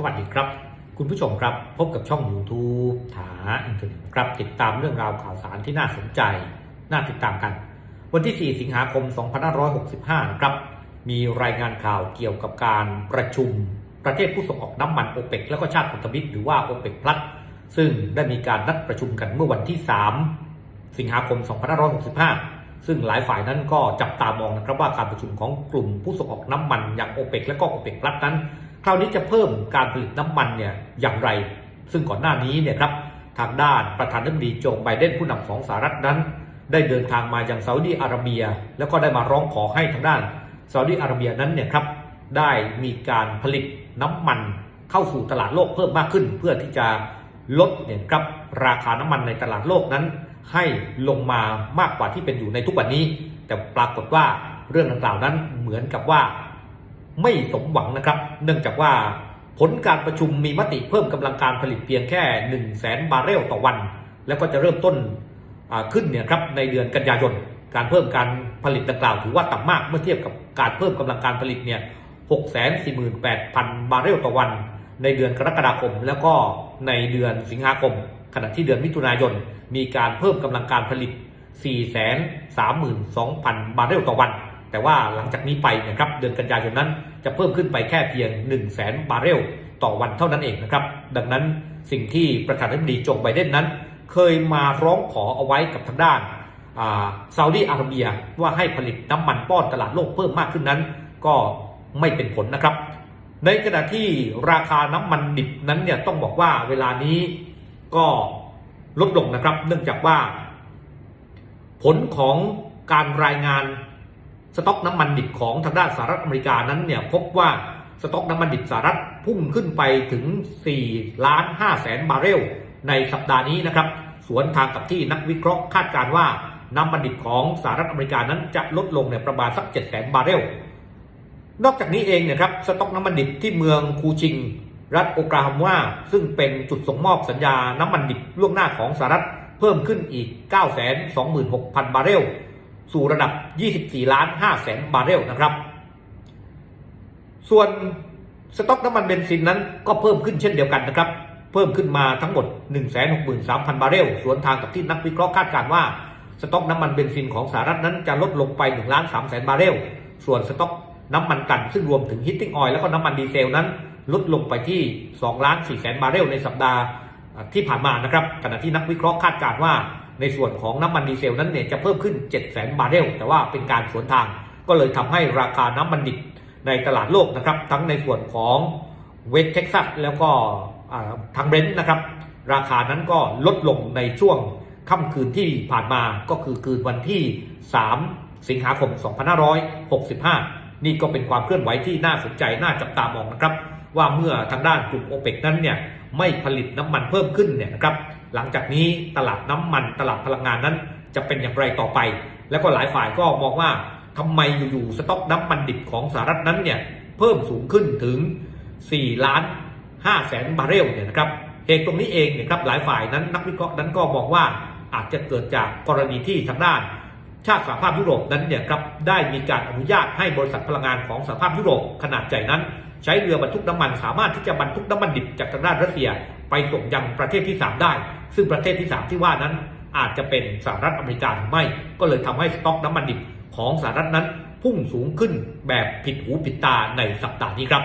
สวัสดีครับ คุณผู้ชมครับพบกับช่อง YouTube ถาอินเทอร์เน็ตครับติดตามเรื่องราวข่าวสารที่น่าสนใจ น่าติดตามกัน วันที่ 4 สิงหาคม 2565 นะครับ มีรายงานข่าวเกี่ยวกับการประชุมประเทศผู้ส่งออกน้ำมันโอเปกแล้วก็ชาติพันธมิตรหรือว่าโอเปกพลัสซึ่งได้มีการนัดประชุมกันเมื่อวันที่ 3 สิงหาคม 2565 ซึ่งหลายฝ่ายนั้นก็จับตามองนะครับว่าการประชุมของกลุ่มผู้ส่งออกน้ำมันอย่างโอเปกและก็โอเปกพลัสนั้น คราวนี้จะเพิ่มการผลิตน้ำมันเนี่ยอย่างไร ซึ่งก่อนหน้านี้เนี่ยครับทางด้านประธานาธิบดีโจไบเดนผู้นำของสหรัฐนั้น ได้เดินทางมายังซาอุดีอาระเบีย แล้วก็ได้มาร้องขอให้ทางด้านซาอุดีอาระเบียนั้นเนี่ยครับได้มีการผลิตน้ำมันเข้าสู่ตลาดโลกเพิ่มมากขึ้น เพื่อที่จะลดเนี่ยครับราคาน้ำมันในตลาดโลกนั้น ให้ลงมามากกว่าที่เป็นอยู่ในทุกวันนี้ แต่ปรากฏว่าเรื่องดังกล่าวนั้นเหมือนกับว่า ไม่สมหวังนะครับ เนื่องจากว่าผลการประชุมมีมติเพิ่มกำลังการผลิตเพียงแค่ 1 0 0 0 0แสนบาร์เรลต่อวัน แล้วก็จะเริ่มต้นขึ้นเนี่ยครับในเดือนกันยายน การเพิ่มการผลิตดังกล่าวถือว่าต่ำมากเมื่อเทียบกับการเพิ่มกำลังการผลิตเนี่ย648,000 บาร์เรลต่อวัน ในเดือนกรกฎาคม แล้วก็ในเดือนสิงหาคม ขณะที่เดือนมิถุนายน มีการเพิ่มกำลังการผลิต 432,000 บาร์เรลต่อวัน แต่ว่าหลังจากนี้ไปนะครับเดือนกันยายนนั้นจะเพิ่มขึ้นไปแค่เพียง 1 0 0 0 0แสนบาร์เรลต่อวันเท่านั้นเองนะครับ ดังนั้นสิ่งที่ประธานาธิบดีโจไบเดนนั้น เคยมาร้องขอเอาไว้กับทางด้านซาอุดีอาระเบียว่าให้ผลิตน้ำมันป้อนตลาดโลกเพิ่มมากขึ้นนั้น ก็ไม่เป็นผลนะครับ ในขณะที่ราคาน้ำมันดิบนั้นเนี่ยต้องบอกว่าเวลานี้ก็ลดลงนะครับ เนื่องจากว่า ผลของการรายงาน สต็อกน้ำมันดิบของทางด้านสหรัฐอเมริกานั้นเนี่ยพบว่าสต็อกน้ำมันดิบสหรัฐพุ่งขึ้นไปถึง 4 ล้าน5แสนบาร์เรล ในสัปดาห์นี้นะครับ สวนทางกับที่นักวิเคราะห์คาดการว่าน้ำมันดิบของสหรัฐอเมริกานั้นจะลดลงในประมาณสัก7แสนบาร์เรล นอกจากนี้เองเนี่ยครับสต็อกน้ำมันดิบที่เมืองคูชิง รัฐโอกลาโฮมาซึ่งเป็นจุดส่งมอบสัญญาน้ำมันดิบล่วงหน้าของสหรัฐเพิ่มขึ้นอีก 926,000 บาร์เรล สู่ระดับ 24 ล้าน5แสนบาร์เรลนะครับ ส่วนสต็อกน้ำมันเบนซินนั้นก็เพิ่มขึ้นเช่นเดียวกันนะครับ เพิ่มขึ้นมาทั้งหมด 163,000 บาร์เรล สวนทางกับที่นักวิเคราะห์คาดการณ์ว่า สต็อกน้ำมันเบนซินของสหรัฐนั้นจะลดลงไป1ล้าน3แสนบาร์เรล ส่วนสต็อกน้ำมันกันซึ่งรวมถึงฮิตติ้งออยล์แล้วก็น้ำมันดีเซลนั้น ลดลงไปที่2ล้าน4แสนบาร์เรลในสัปดาห์ที่ผ่านมานะครับขณะที่นักวิเคราะห์คาดการณ์ว่า ในส่วนของน้ำมันดีเซลนั้นเนี่ยจะเพิ่มขึ้น 7 0 0แสนบาร์เรลแต่ว่าเป็นการสวนทาง ก็เลยทำให้ราคาน้ำมันดิบในตลาดโลกนะครับ ทั้งในส่วนของเวสเท็กซัสแล้วก็ทางเบรนท์นะครับ ราคานั้นก็ลดลงในช่วงค่ำคืนที่ผ่านมาก็คือคืนวันที่ 3 สิงหาคม 2565 นี่ก็เป็นความเคลื่อนไหวที่น่าสนใจน่าจับตามองนะครับ ว่าเมื่อทางด้านกลุ่มโอเปกนั้นเนี่ยไม่ผลิตน้ำมันเพิ่มขึ้นเนี่ยนะครับ หลังจากนี้ตลาดน้ำมันตลาดพลังงานนั้น จะเป็นอย่างไรต่อไป แล้วก็หลายฝ่ายก็มองว่าทำไมอยู่ๆสต็อกน้ำมันดิบของสหรัฐนั้นเนี่ยเพิ่มสูงขึ้นถึง 4 ล้าน5แสนบาร์เรลเนี่ยนะครับเหตุตรงนี้เองเนี่ยครับหลายฝ่ายนั้นนักวิเคราะห์นั้นก็มองว่าอาจจะเกิดจากกรณีที่ทางด้าน ชาติสหภาพยุโรปนั้นเนี่ยครับได้มีการอนุญาตให้บริษัทพลังงานของสหภาพยุโรปขนาดใหญ่นั้น ใช้เรือบรรทุกน้ำมันสามารถที่จะบรรทุกน้ำมันดิบจากทางด้านรัสเซีย ไปส่งยังประเทศที่ 3 ได้ ซึ่งประเทศที่ 3 ที่ว่านั้นอาจจะเป็นสหรัฐอเมริกาหรือไม่ ก็เลยทำให้สต็อกน้ำมันดิบของสหรัฐนั้นพุ่งสูงขึ้นแบบผิดหูผิดตาในสัปดาห์นี้ครับ